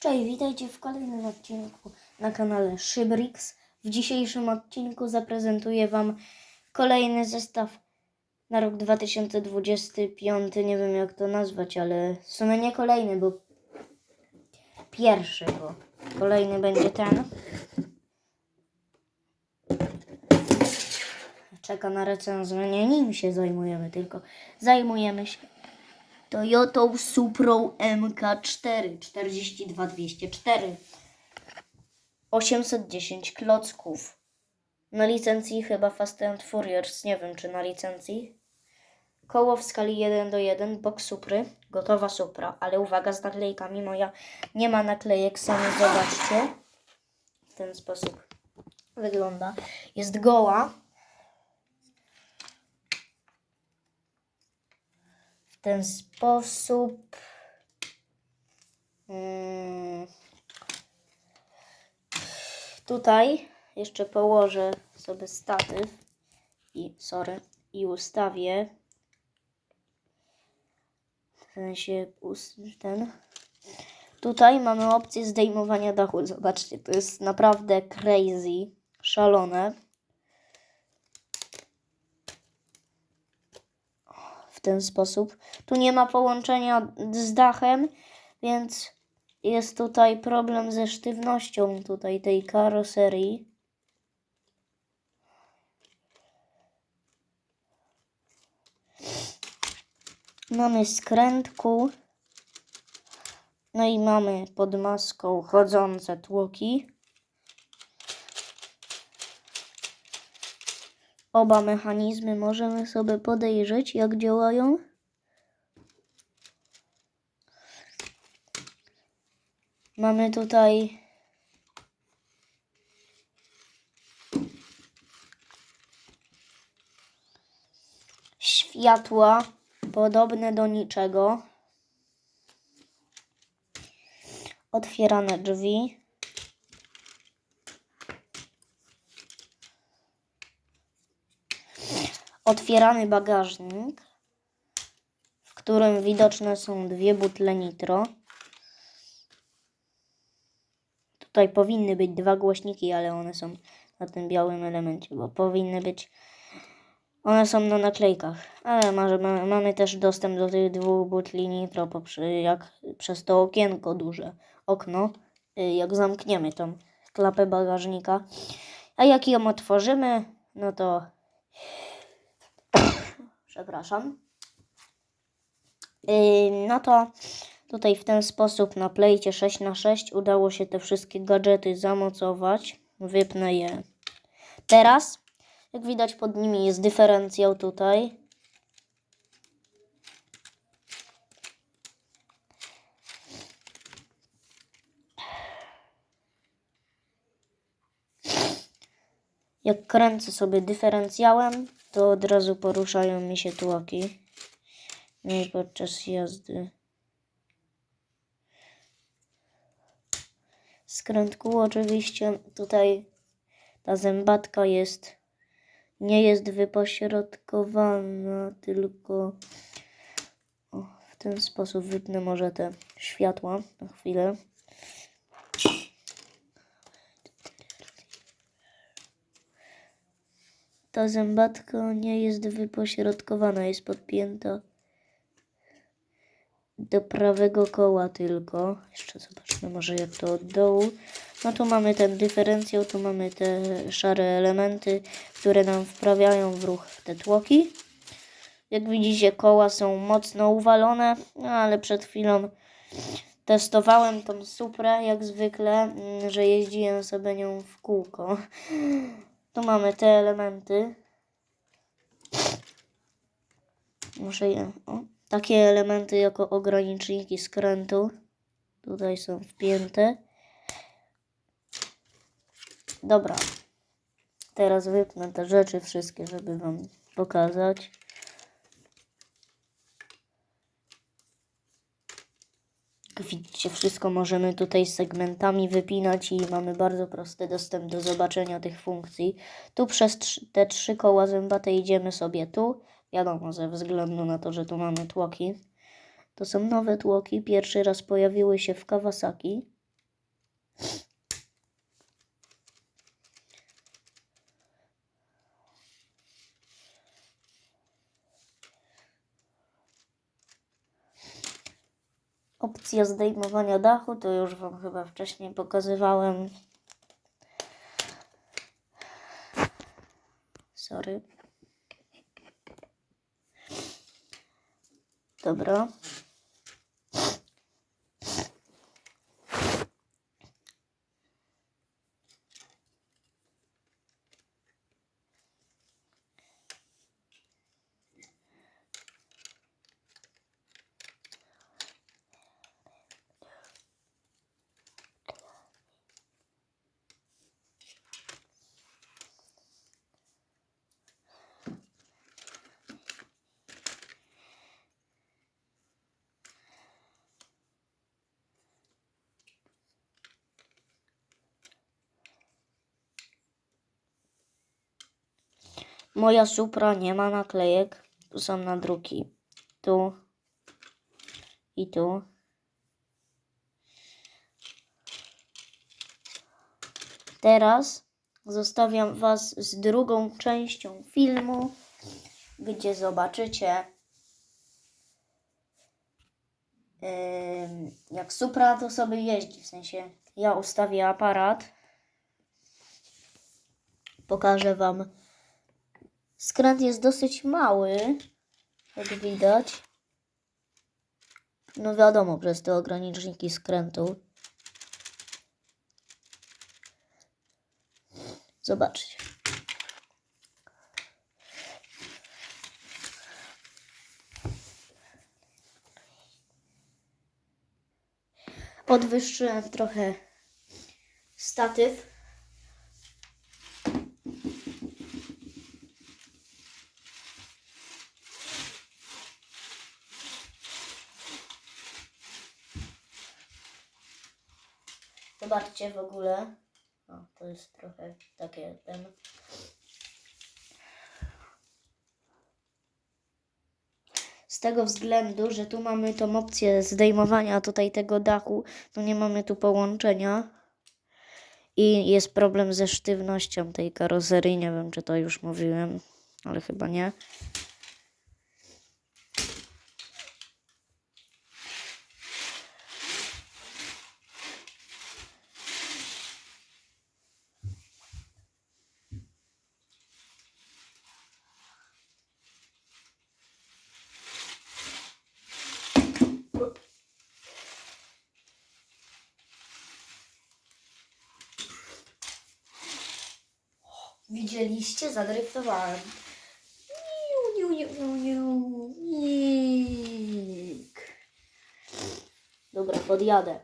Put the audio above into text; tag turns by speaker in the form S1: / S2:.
S1: Cześć, witajcie w kolejnym odcinku na kanale Szybrix. W dzisiejszym odcinku zaprezentuję Wam kolejny zestaw na rok 2025. Nie wiem jak to nazwać, ale w sumie nie kolejny, bo pierwszy, bo kolejny będzie ten. Czeka na recenzję, nie nim się zajmujemy, tylko zajmujemy się Toyotą Suprą MK4 42204 810 klocków. Na licencji chyba Fast and Furious, nie wiem czy na licencji. Koło w skali 1 do 1 box Supry, gotowa Supra, ale uwaga z naklejkami, moja nie ma naklejek, sami zobaczcie. W ten sposób wygląda. Jest goła w ten sposób. Mm. Tutaj jeszcze położę sobie statyw i sorry i ustawię w sensie ten tutaj mamy opcję zdejmowania dachu zobaczcie to jest naprawdę crazy szalone w ten sposób. Tu nie ma połączenia z dachem, więc jest tutaj problem ze sztywnością tutaj tej karoserii. Mamy skręt kół. No i mamy pod maską chodzące tłoki. Oba mechanizmy możemy sobie podejrzeć, jak działają. Mamy tutaj światła podobne do niczego. Otwierane drzwi. Otwierany bagażnik, w którym widoczne są dwie butle nitro. Tutaj powinny być dwa głośniki, ale one są na tym białym elemencie, bo powinny być. One są na naklejkach, ale mamy też dostęp do tych dwóch butli nitro poprzy, jak, przez to okienko duże, okno, y, jak zamkniemy tą klapę bagażnika. A jak ją otworzymy, no to przepraszam. Yy, no to tutaj w ten sposób na plejcie 6x6 udało się te wszystkie gadżety zamocować. Wypnę je teraz. Jak widać pod nimi jest dyferencjał tutaj. Jak kręcę sobie dyferencjałem, to od razu poruszają mi się tłoki. No i podczas jazdy. Skręt kół oczywiście tutaj ta zębatka jest nie jest wypośrodkowana, tylko o, w ten sposób wypnę może te światła na chwilę. Ta zębatka nie jest wypośrodkowana, jest podpięta do prawego koła tylko. Jeszcze zobaczmy może jak to od dołu. No tu mamy ten dyferencjał, tu mamy te szare elementy, które nam wprawiają w ruch te tłoki. Jak widzicie koła są mocno uwalone, no ale przed chwilą testowałem tą Suprę jak zwykle, mm, że jeździłem sobie nią w kółko. Tu mamy te elementy. Muszę je. O, takie elementy jako ograniczniki skrętu. Tutaj są wpięte. Dobra. Teraz wypnę te rzeczy wszystkie, żeby Wam pokazać. Widzicie, wszystko możemy tutaj segmentami wypinać i mamy bardzo prosty dostęp do zobaczenia tych funkcji. Tu przez te trzy koła zębate idziemy sobie tu. Wiadomo, ze względu na to, że tu mamy tłoki. To są nowe tłoki. Pierwszy raz pojawiły się w Kawasaki. Opcja zdejmowania dachu, to już Wam chyba wcześniej pokazywałem. Sorry. Dobra. Moja Supra nie ma naklejek. Tu są nadruki. Tu i tu. Teraz zostawiam Was z drugą częścią filmu, gdzie zobaczycie, jak Supra to sobie jeździ. W sensie, ja ustawię aparat. Pokażę Wam. Skręt jest dosyć mały, jak widać. No wiadomo, przez te ograniczniki skrętu. Zobaczcie. Podwyższyłem trochę statyw. Zobaczcie w ogóle. O, to jest trochę takie ten. Z tego względu, że tu mamy tą opcję zdejmowania tutaj tego dachu, to nie mamy tu połączenia. I jest problem ze sztywnością tej karoserii. Nie wiem, czy to już mówiłem, ale chyba nie. Widzieliście? Zadryftowałem. Dobra, podjadę.